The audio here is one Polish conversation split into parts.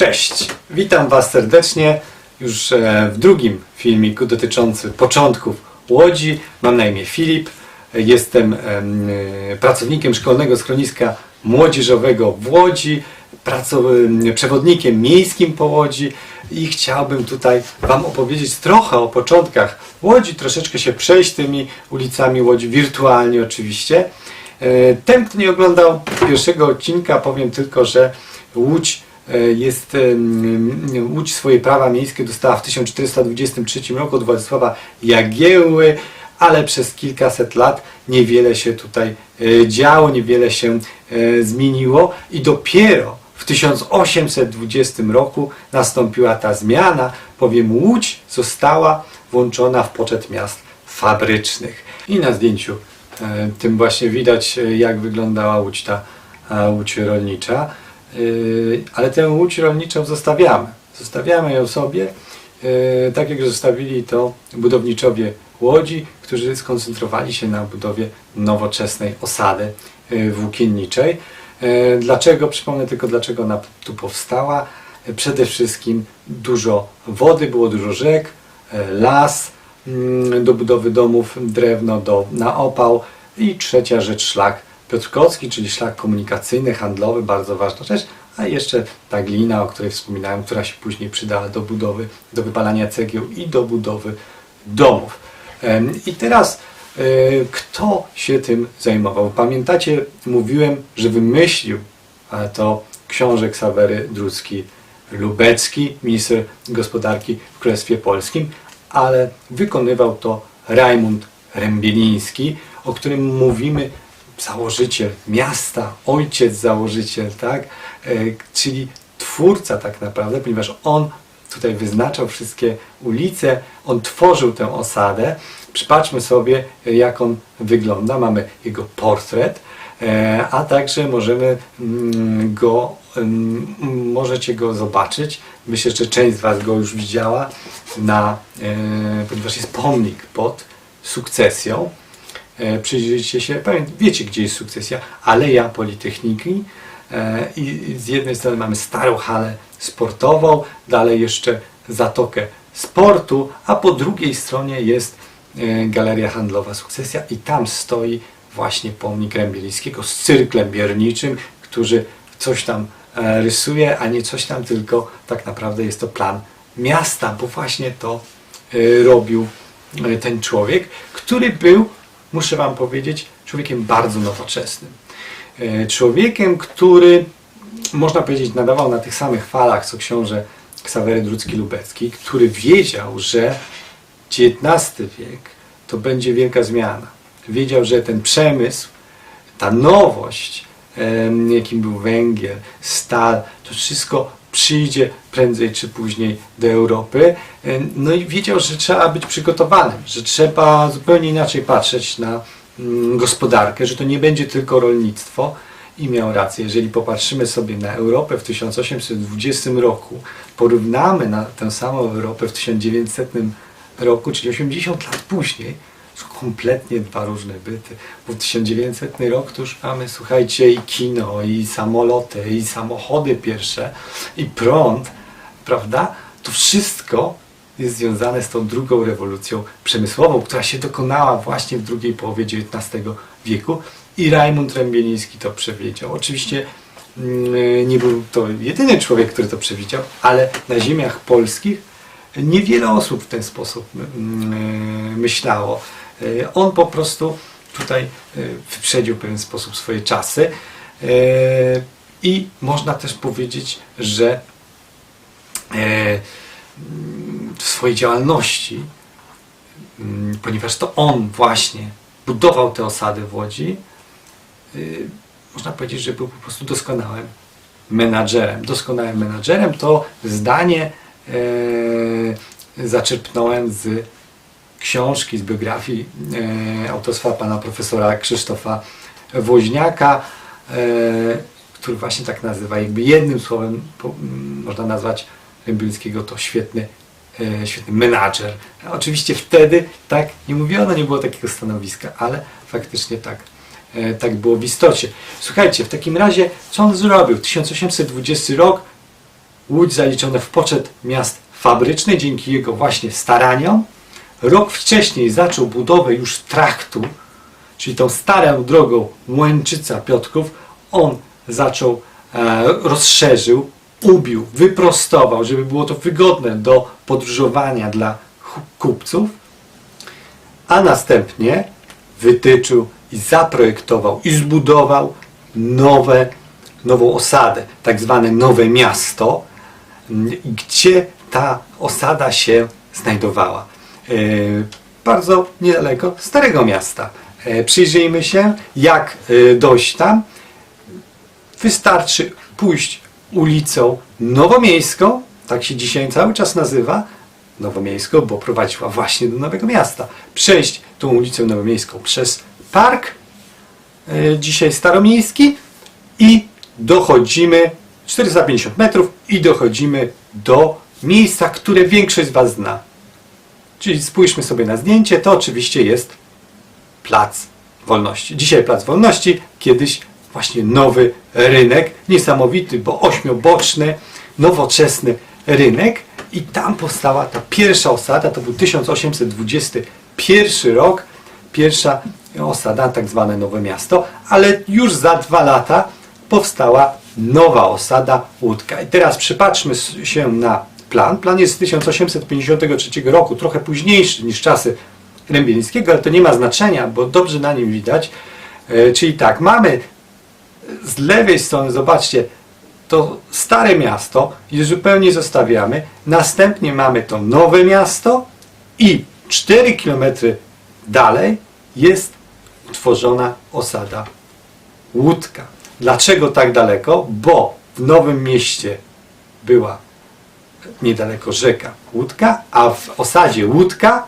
Cześć, witam Was serdecznie już e, w drugim filmiku dotyczącym początków Łodzi. Mam na imię Filip, jestem em, e, pracownikiem szkolnego schroniska młodzieżowego w Łodzi, przewodnikiem miejskim po Łodzi i chciałbym tutaj Wam opowiedzieć trochę o początkach Łodzi, troszeczkę się przejść tymi ulicami Łodzi, wirtualnie oczywiście. E, Ten, kto nie oglądał pierwszego odcinka, powiem tylko, że Łódź jest, em, Łódź swoje prawa miejskie dostała w 1423 roku od Władysława Jagiełły, ale przez kilkaset lat niewiele się tutaj e, działo, niewiele się e, zmieniło i dopiero w 1820 roku nastąpiła ta zmiana, bowiem Łódź została włączona w poczet miast fabrycznych. I na zdjęciu e, tym właśnie widać, e, jak wyglądała Łódź ta e, Łódź rolnicza. Yy, Ale tę Łódź rolniczą zostawiamy. Zostawiamy ją sobie, yy, tak jak zostawili to budowniczowie Łodzi, którzy skoncentrowali się na budowie nowoczesnej osady yy, włókienniczej. Dlaczego? Przypomnę tylko, dlaczego ona tu powstała. Przede wszystkim dużo wody, było dużo rzek, las do budowy domów, drewno do, na opał i trzecia rzecz szlak Piotrkowski, czyli szlak komunikacyjny, handlowy, bardzo ważna rzecz, a jeszcze ta glina, o której wspominałem, która się później przydała do budowy, do wypalania cegieł i do budowy domów. I teraz e, kto się tym zajmował? Pamiętacie, mówiłem, że wymyślił to książę Ksawery Drucki Lubecki, minister gospodarki w Królestwie Polskim, ale wykonywał to Rajmund Rębieliński, o którym mówimy założyciel miasta, ojciec założyciel, tak? E, czyli twórca tak naprawdę, ponieważ on tutaj wyznaczał wszystkie ulice, on tworzył tę osadę. Przypatrzmy sobie, jak on wygląda. Mamy jego portret, e, a także możemy mm, go, mm, możecie go zobaczyć. Myślę, że część z Was go już widziała, na, e, ponieważ jest pomnik pod sukcesją. E, przyjrzyjcie się, wiecie gdzie jest sukcesja, Aleja Politechniki. E, i z jednej strony mamy starą halę sportową, dalej jeszcze zatokę sportu, a po drugiej stronie jest e, galeria handlowa Sukcesja i tam stoi właśnie pomnik Rębielińskiego z cyrklem bierniczym, który coś tam rysuje, a nie coś tam, tylko tak naprawdę jest to plan miasta, bo właśnie to robił ten człowiek, który był, muszę Wam powiedzieć, człowiekiem bardzo nowoczesnym. E, Człowiekiem, który, można powiedzieć, nadawał na tych samych falach, co książę Ksawery Drucki-Lubecki, który wiedział, że XIX wiek to będzie wielka zmiana. Wiedział, że ten przemysł, ta nowość, jakim był węgiel, stal, to wszystko przyjdzie prędzej czy później do Europy. Em, No i wiedział, że trzeba być przygotowanym, że trzeba zupełnie inaczej patrzeć na mm, gospodarkę, że to nie będzie tylko rolnictwo. I miał rację, jeżeli popatrzymy sobie na Europę w 1820 roku, porównamy na tę samą Europę w 1900 roku, czyli 80 lat później, kompletnie dwa różne byty. Bo w 1900 rok to już mamy, słuchajcie, i kino, i samoloty, i samochody pierwsze, i prąd, prawda? To wszystko jest związane z tą drugą rewolucją przemysłową, która się dokonała właśnie w drugiej połowie XIX wieku i Rajmund Rębieliński to przewidział. Oczywiście mm, nie był to jedyny człowiek, który to przewidział, ale na ziemiach polskich niewiele osób w ten sposób mm, myślało. E, On po prostu tutaj e, wyprzedził w pewien sposób swoje czasy E, i można też powiedzieć, że w swojej działalności, mm, ponieważ to on właśnie budował te osady w Łodzi, można powiedzieć, że był po prostu doskonałym menadżerem. Doskonałym menadżerem to zdanie zaczerpnąłem z książki, z biografii e, autorstwa pana profesora Krzysztofa Woźniaka, e, który właśnie tak nazywa, jakby jednym słowem można nazwać Rębińskiego to świetny, e, świetny menadżer. Oczywiście wtedy tak nie mówiono, nie było takiego stanowiska, ale faktycznie tak, tak było w istocie. Słuchajcie, w takim razie, co on zrobił? 1820 rok, Łódź zaliczona w poczet miast fabryczny dzięki jego właśnie staraniom. Rok wcześniej zaczął budowę już traktu, czyli tą starą drogą Łęczyca-Piotrków. On zaczął, e, rozszerzył, ubił, wyprostował, żeby było to wygodne do podróżowania dla kupców a następnie wytyczył i zaprojektował i zbudował nowe, nową osadę, tak zwane nowe miasto, gdzie ta osada się znajdowała. E, Bardzo niedaleko Starego Miasta. E, Przyjrzyjmy się, jak e, dojść tam. Wystarczy pójść ulicą Nowomiejską, tak się dzisiaj cały czas nazywa, Nowomiejską, bo prowadziła właśnie do Nowego Miasta. Przejść tą ulicę Nowomiejską przez park, dzisiaj Staromiejski i dochodzimy 450 metrów i dochodzimy do miejsca, które większość z Was zna. Czyli spójrzmy sobie na zdjęcie, to oczywiście jest Plac Wolności. Dzisiaj Plac Wolności, kiedyś właśnie nowy rynek, niesamowity, bo ośmioboczny, nowoczesny rynek. I tam powstała ta pierwsza osada, to był 1821 rok, pierwsza osada, tak zwane Nowe Miasto, ale już za dwa lata powstała nowa osada Łódka. I teraz przypatrzmy się na plan. Plan jest z 1853 roku, trochę późniejszy niż czasy Rębielińskiego, ale to nie ma znaczenia, bo dobrze na nim widać. E, Czyli tak, mamy z lewej strony, zobaczcie, to stare miasto je zupełnie zostawiamy. Następnie mamy to nowe miasto i 4 km dalej jest utworzona osada Łódka. Dlaczego tak daleko? Bo w Nowym Mieście była niedaleko rzeka Łódka, a w osadzie Łódka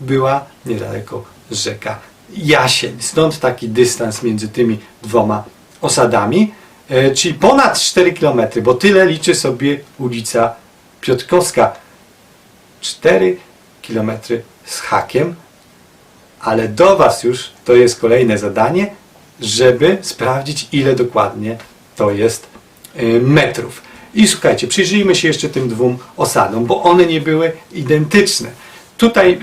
była niedaleko rzeka Jasień. Stąd taki dystans między tymi dwoma osadami, e, czyli ponad 4 km, bo tyle liczy sobie ulica Piotrkowska. 4 km z hakiem, ale do Was już to jest kolejne zadanie, żeby sprawdzić ile dokładnie to jest y, metrów. I słuchajcie, przyjrzyjmy się jeszcze tym dwóm osadom, bo one nie były identyczne. Tutaj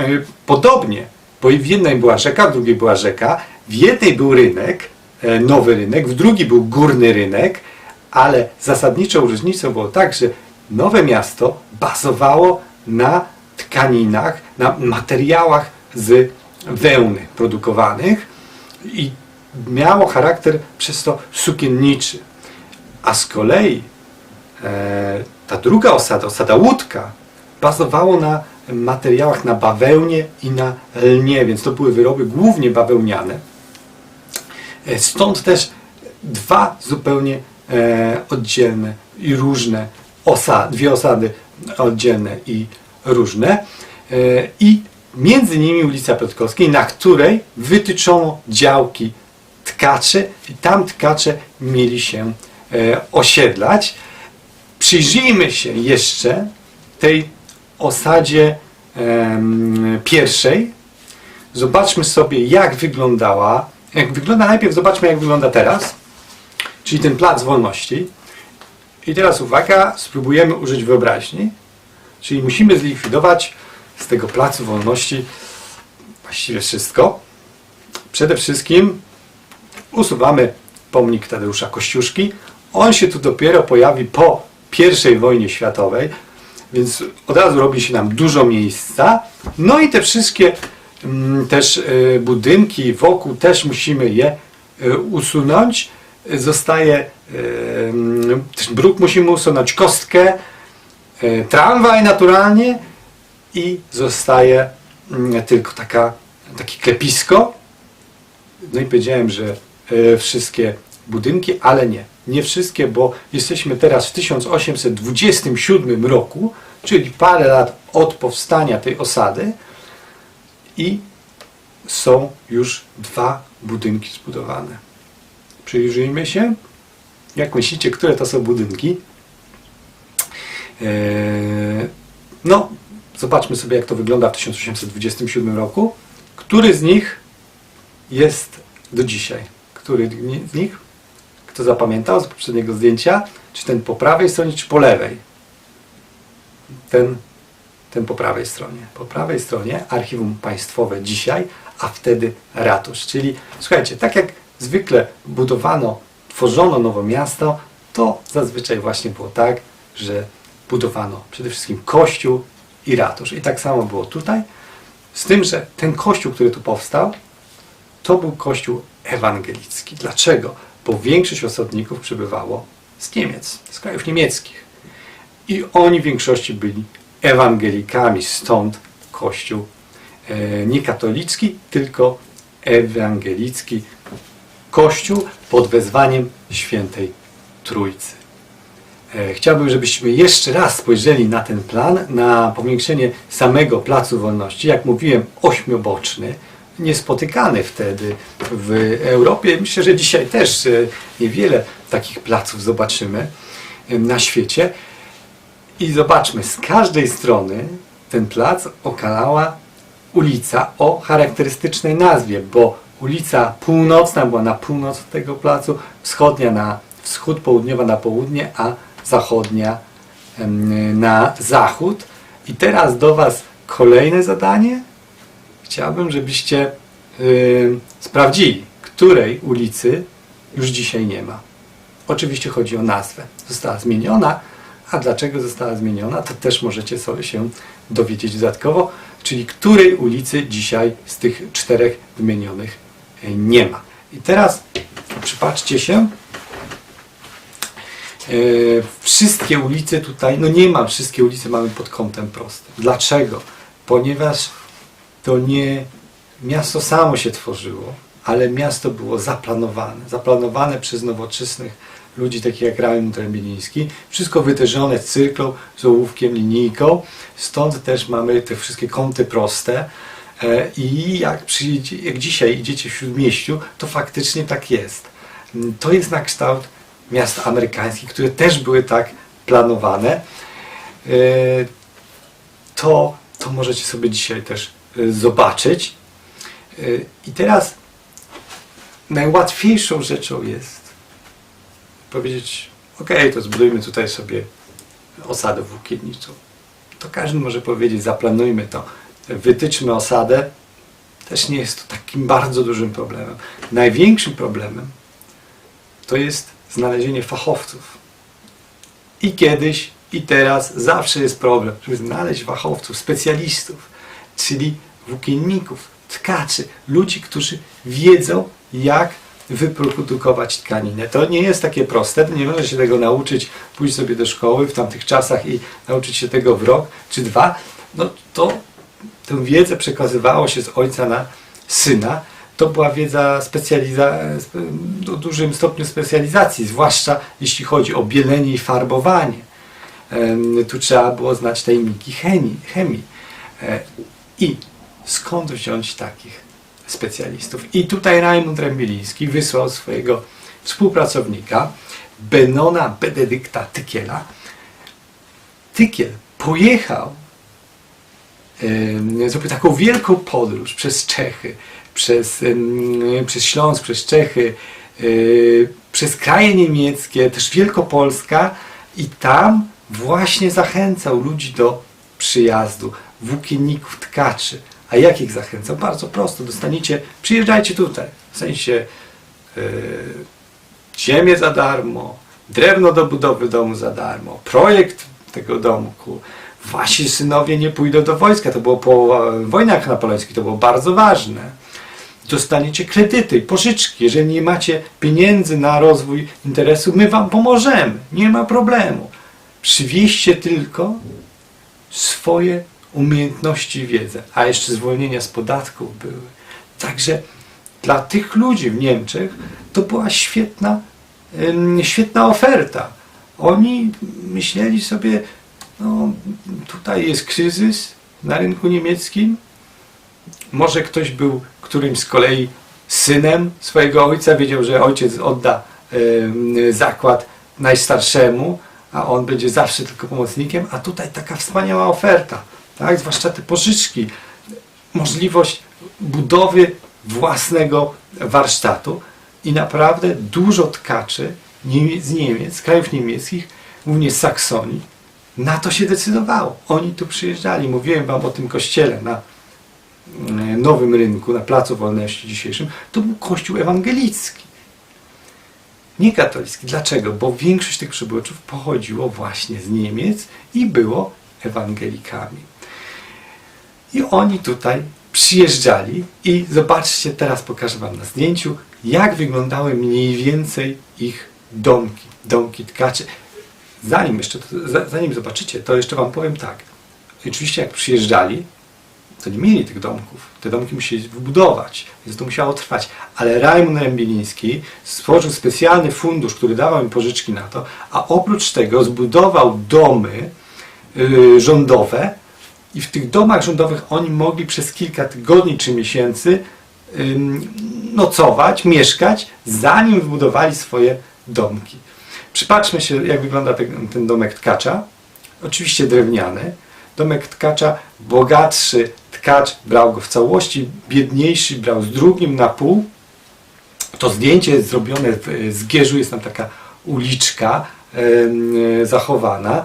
y, podobnie, bo w jednej była rzeka, w drugiej była rzeka, w jednej był rynek, e, nowy rynek, w drugiej był górny rynek, ale zasadniczą różnicą było tak, że nowe miasto bazowało na tkaninach, na materiałach z wełny produkowanych i miało charakter przez to sukienniczy. A z kolei e, ta druga osada, osada łódka, bazowało na materiałach na bawełnie i na lnie, więc to były wyroby głównie bawełniane. E, Stąd też dwa zupełnie e, oddzielne i różne osady, dwie osady oddzielne i różne. E, I między nimi ulica Piotrkowskiej, na której wytyczono działki tkaczy i tam tkacze mieli się e, osiedlać. Przyjrzyjmy się jeszcze tej osadzie pierwszej. Zobaczmy sobie, jak wyglądała. Jak wygląda najpierw, zobaczmy, jak wygląda teraz, czyli ten plac wolności. I teraz uwaga, spróbujemy użyć wyobraźni. Czyli musimy zlikwidować z tego placu wolności właściwie wszystko. Przede wszystkim usuwamy pomnik Tadeusza Kościuszki. On się tu dopiero pojawi po I wojnie światowej, więc od razu robi się nam dużo miejsca. No i te wszystkie mm, też y, budynki wokół też musimy je y, usunąć. Zostaje y, mm, bruk musimy usunąć, kostkę, tramwaj naturalnie i zostaje mm, tylko taka, takie klepisko. No i powiedziałem, że e, wszystkie budynki, ale nie. Nie wszystkie, bo jesteśmy teraz w 1827 roku, czyli parę lat od powstania tej osady i są już dwa budynki zbudowane. Przyjrzyjmy się. Jak myślicie, które to są budynki? Eee, no, zobaczmy sobie, jak to wygląda w 1827 roku. Który z nich jest do dzisiaj? Który z nich? Kto zapamiętał z poprzedniego zdjęcia? Czy ten po prawej stronie, czy po lewej? Ten, ten po prawej stronie. Po prawej stronie archiwum państwowe dzisiaj, a wtedy ratusz. Czyli słuchajcie, tak jak zwykle budowano, tworzono nowe miasto, to zazwyczaj właśnie było tak, że budowano przede wszystkim kościół i ratusz. I tak samo było tutaj, z tym, że ten kościół, który tu powstał, to był kościół ewangelicki. Dlaczego? Bo większość osadników przybywało z Niemiec, z krajów niemieckich. I oni w większości byli ewangelikami, stąd kościół e, nie katolicki, tylko ewangelicki kościół pod wezwaniem świętej Trójcy. E, Chciałbym, żebyśmy jeszcze raz spojrzeli na ten plan, na powiększenie samego Placu Wolności. Jak mówiłem, ośmioboczny, niespotykany wtedy w Europie. Myślę, że dzisiaj też e, niewiele takich placów zobaczymy e, na świecie. I zobaczmy, z każdej strony ten plac okalała ulica o charakterystycznej nazwie, bo ulica północna była na północ od tego placu, wschodnia na wschód, południowa na południe, a zachodnia na zachód. I teraz do Was kolejne zadanie. Chciałbym, żebyście y, sprawdzili, której ulicy już dzisiaj nie ma. Oczywiście chodzi o nazwę. Została zmieniona, a dlaczego została zmieniona, to też możecie sobie się dowiedzieć dodatkowo, czyli której ulicy dzisiaj z tych czterech wymienionych y, nie ma. I teraz przypatrzcie się, E, wszystkie ulice tutaj, no nie ma, wszystkie ulice mamy pod kątem prostym. Dlaczego? Ponieważ to nie miasto samo się tworzyło, ale miasto było zaplanowane. Zaplanowane przez nowoczesnych ludzi takich jak Raimund Trębieliński. Wszystko wytężone cyrklą, z ołówkiem, linijką. Stąd też mamy te wszystkie kąty proste. E, I jak, przyjdzie, jak dzisiaj idziecie w Śródmieściu, to faktycznie tak jest. Mm, To jest na kształt miast amerykańskich, które też były tak planowane. E, To, to możecie sobie dzisiaj też zobaczyć. E, I teraz najłatwiejszą rzeczą jest powiedzieć, ok, to zbudujmy tutaj sobie osadę włókienniczą. To każdy może powiedzieć, zaplanujmy to, wytyczmy osadę. Też nie jest to takim bardzo dużym problemem. Największym problemem to jest znalezienie fachowców. I kiedyś, i teraz zawsze jest problem, żeby znaleźć fachowców, specjalistów, czyli włókienników, tkaczy, ludzi, którzy wiedzą, jak wyprodukować tkaninę. To nie jest takie proste, nie można się tego nauczyć, pójść sobie do szkoły w tamtych czasach i nauczyć się tego w rok czy dwa. No to tę wiedzę przekazywało się z ojca na syna. To była wiedza specjaliza, o dużym stopniu specjalizacji, zwłaszcza jeśli chodzi o bielenie i farbowanie. Tu trzeba było znać tajniki chemii. chemii. E, I skąd wziąć takich specjalistów? I tutaj Raimund Rębieliński wysłał swojego współpracownika Benona Benedykta Tykiela. Tykiel pojechał zrobił taką wielką podróż przez Czechy, przez, przez Śląsk, przez Czechy, y, przez kraje niemieckie, też Wielkopolska i tam właśnie zachęcał ludzi do przyjazdu, włókienników, tkaczy. A jak ich zachęcał? Bardzo prosto. Dostaniecie, przyjeżdżajcie tutaj. Dostaniecie y, ziemię za darmo, drewno do budowy domu za darmo, projekt tego domku. Wasi synowie nie pójdą do wojska. To było po wojnach napoleońskich, to było bardzo ważne. Dostaniecie kredyty pożyczki. Jeżeli nie macie pieniędzy na rozwój interesu, my wam pomożemy. Nie ma problemu. Przywieźcie tylko swoje umiejętności i wiedzę. A jeszcze zwolnienia z podatków były. Także dla tych ludzi w Niemczech to była świetna, świetna oferta. Oni myśleli sobie, no tutaj jest kryzys na rynku niemieckim. Może ktoś był którymś z kolei synem swojego ojca, wiedział, że ojciec odda zakład najstarszemu, a on będzie zawsze tylko pomocnikiem, a tutaj taka wspaniała oferta, tak? zwłaszcza te pożyczki, możliwość budowy własnego warsztatu i naprawdę dużo tkaczy Niemiec, z Niemiec, krajów niemieckich, głównie z Saksonii, na to się decydowało. Oni tu przyjeżdżali. Mówiłem wam o tym kościele na e, Nowym Rynku, na Placu Wolności dzisiejszym. To był kościół ewangelicki. Nie katolicki. Dlaczego? Bo większość tych przybyłczów pochodziło właśnie z Niemiec i było ewangelikami. I oni tutaj przyjeżdżali i zobaczcie, teraz pokażę Wam na zdjęciu, jak wyglądały mniej więcej ich domki, domki tkaczy. Zanim jeszcze, zanim zobaczycie, to jeszcze Wam powiem tak. Oczywiście jak przyjeżdżali, to nie mieli tych domków. Te domki musieli wybudować, więc to musiało trwać. Ale Rajmund Rębiliński stworzył specjalny fundusz, który dawał im pożyczki na to, a oprócz tego zbudował domy y, rządowe i w tych domach rządowych oni mogli przez kilka tygodni czy miesięcy nocować, mieszkać, zanim wybudowali swoje domki. Przypatrzmy się, jak wygląda ten, ten domek tkacza. Oczywiście drewniany. Domek tkacza, bogatszy tkacz brał go w całości, biedniejszy brał z drugim na pół. To zdjęcie jest zrobione w Zgierzu, jest tam taka uliczka zachowana.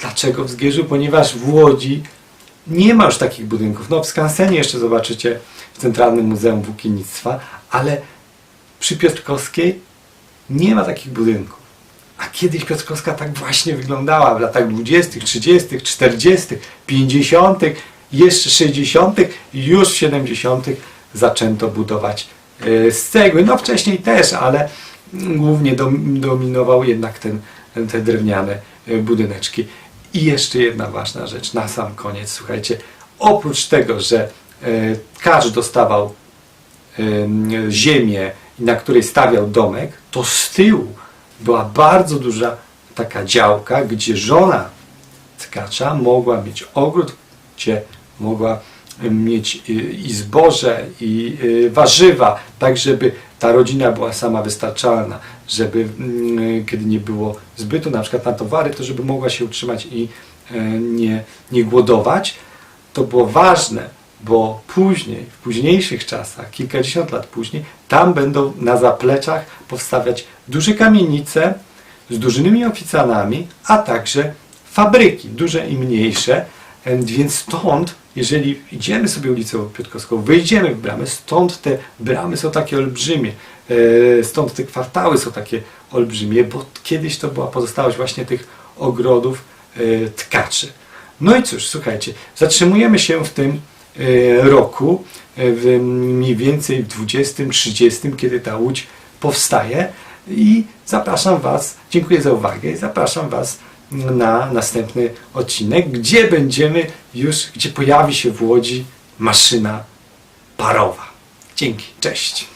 Dlaczego w Zgierzu? Ponieważ w Łodzi nie ma już takich budynków. No w Skansenie jeszcze zobaczycie w Centralnym Muzeum Włókiennictwa, ale przy Piotrkowskiej nie ma takich budynków. A kiedyś Piotrkowska tak właśnie wyglądała w latach 20., 30., 40., 50., jeszcze 60., już w 70. zaczęto budować e, z cegły. No wcześniej też, ale głównie dom- dominował jednak ten, te drewniane e, budyneczki. I jeszcze jedna ważna rzecz na sam koniec. Słuchajcie, oprócz tego, że e, tkacz dostawał em, ziemię, na której stawiał domek, to z tyłu była bardzo duża taka działka, gdzie żona tkacza mogła mieć ogród, gdzie mogła mieć y, i zboże, i y, warzywa, tak żeby ta rodzina była sama wystarczalna, żeby mm, kiedy nie było zbytu na przykład na towary, to żeby mogła się utrzymać i e, nie, nie głodować. To było ważne, bo później, w późniejszych czasach, kilkadziesiąt lat później, tam będą na zapleczach powstawać duże kamienice z dużymi oficjalami, a także fabryki, duże i mniejsze. Em, Więc stąd, jeżeli idziemy sobie ulicą Piotrkowską, wyjdziemy w bramy, stąd te bramy są takie olbrzymie, e, stąd te kwartały są takie olbrzymie, bo kiedyś to była pozostałość właśnie tych ogrodów e, tkaczy. No i cóż, słuchajcie, zatrzymujemy się w tym e, roku, w mniej więcej w 20-30, kiedy ta łódź powstaje i zapraszam Was, dziękuję za uwagę i zapraszam Was na następny odcinek, gdzie będziemy już, gdzie pojawi się w Łodzi maszyna parowa. Dzięki, cześć.